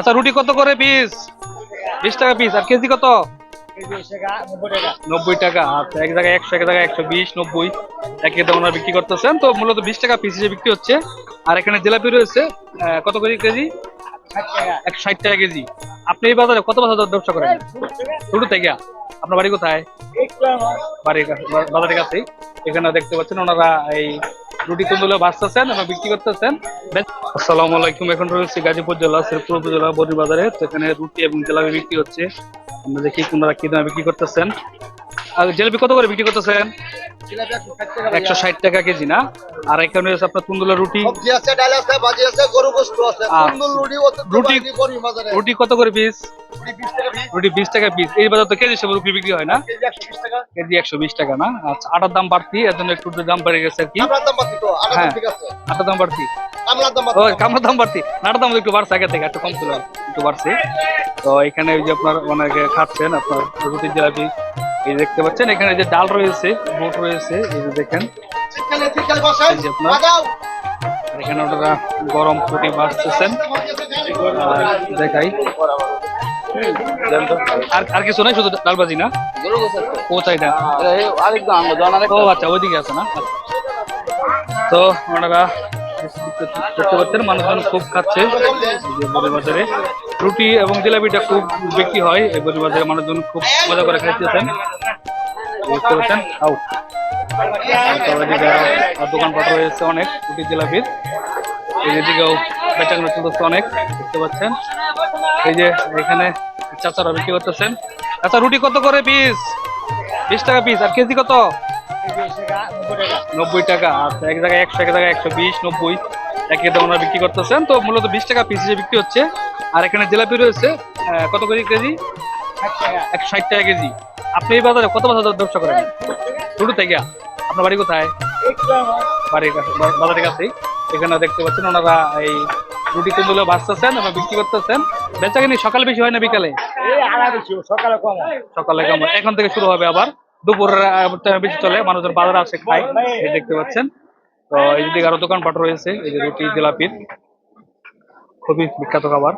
আচ্ছা রুটি কত করে পিস বিশ টাকা পিস আর কেজি কত? নব্বই টাকা আচ্ছা এক জায়গায় একশো, এক জায়গায় একশো বিশ, নব্বই। একই দাম ওনারা বিক্রি করতেছেন, তো মূলত বিশ টাকা পিস হিসেবে বিক্রি হচ্ছে। আর এখানে জিলাপি রয়েছে কত করে কেজি? একশো ষাট টাকা কেজি। আপনি এই বাজারে কত বছর ব্যবসা করেন? শুরু থেকে? আপনার বাড়ি কোথায়? বাড়ির কাছে বাজারের কাছেই। এখানে দেখতে পাচ্ছেন, ওনারা এই রুটি তুন্দুলে ভাজতেছেন এবং বিক্রি করতেছেন। বেশ- আসসালামু আলাইকুম। এখন রয়েছে গাজীপুর জেলা শ্রীপুর উপজেলা বড়ি বাজারে তো এখানে রুটি এবং জিলাপি বিক্রি হচ্ছে। আমরা দেখি ওনারা কি দামে বিক্রি করতেছেন। আর জিলাপি কত করে বিক্রি করতেছেন? একশো ষাট টাকা কেজি না? আর এখানে রয়েছে আপনার তুন্দুলের রুটি। রুটি কত করে পিস রুটি 20 টাকা পিস রুটি বিশ টাকা পিস এই বাজার তো কেজি হিসেবে রুটি বিক্রি হয় না? কেজি 120 টাকা। কেজি একশো বিশ টাকা না? আচ্ছা আটার দাম বাড়তি এর জন্য একটু দাম বেড়ে গেছে আর কি। হ্যাঁ। আটার দাম বাড়তি। ও বাড়তি দাম বাড়তি নাটার দাম একটু বাড়ছে আগে থেকে একটু কম ছিল একটু বাড়ছে। তো এখানে ওই যে আপনার অনেকে খাচ্ছেন আপনার রুটি জিলাপি। এই দেখতে পাচ্ছেন এখানে যে ডাল রয়েছে বুট রয়েছে এই যে দেখেন। এখানে ওনারা গরম রুটি ভাজতেছেন আর দেখাই। আর আর কিছু নাই শুধু ডালবাজি না? ও চাই না। ও আচ্ছা ওইদিকে আছে না? তো ওনারা দেখতে পাচ্ছেন মানুষজন খুব খাচ্ছে। বাজারে রুটি এবং জিলাপিটা খুব বিক্রি হয়। এই বাজারে মানুষজন খুব মজা করে খাইতেছেন। দেখতে পাচ্ছেন আউ আর দোকানপাট রয়েছে অনেক, রুটি, জিলাপির। যে বেচাকেনা চলতেছে অনেক, দেখতে পাচ্ছেন। এই যে এখানে চাচারা বিক্রি করতেছেন। আচ্ছা রুটি কত করে পিস বিশ টাকা পিস আর কেজি কত? নব্বই টাকা আচ্ছা এক জায়গায় একশো এক জায়গায় একশো বিশ নব্বই। একই দাম ওনারা বিক্রি করতেছেন। তো মূলত বিশ টাকা পিস হিসেবে বিক্রি হচ্ছে। আর এখানে জিলাপি রয়েছে কত করে কেজি? একশো ষাট টাকা কেজি। আপনি এই বাজারে কত বছর ব্যবসা করেন? শুরু থেকে। আপনার বাড়ি কোথায়? বাড়ির কাছে বাজারের কাছেই। এখানে দেখতে পাচ্ছেন ওনারা এই রুটি তুন্দুলে ভাজতেছেন এবং বিক্রি করতেছেন। বেচা কিনি সকালে বেশি হয় না বিকালে? সকালে কম সকালে কেমন এখন থেকে শুরু হবে আবার। দুপুরের বেশি চলে মানুষের বাজারে আসে খায়, এই দেখতে পাচ্ছেন। তো এই দিকে আরও দোকানপাট রয়েছে, এই যে রুটি, জিলাপির। খুবই বিখ্যাত খাবার।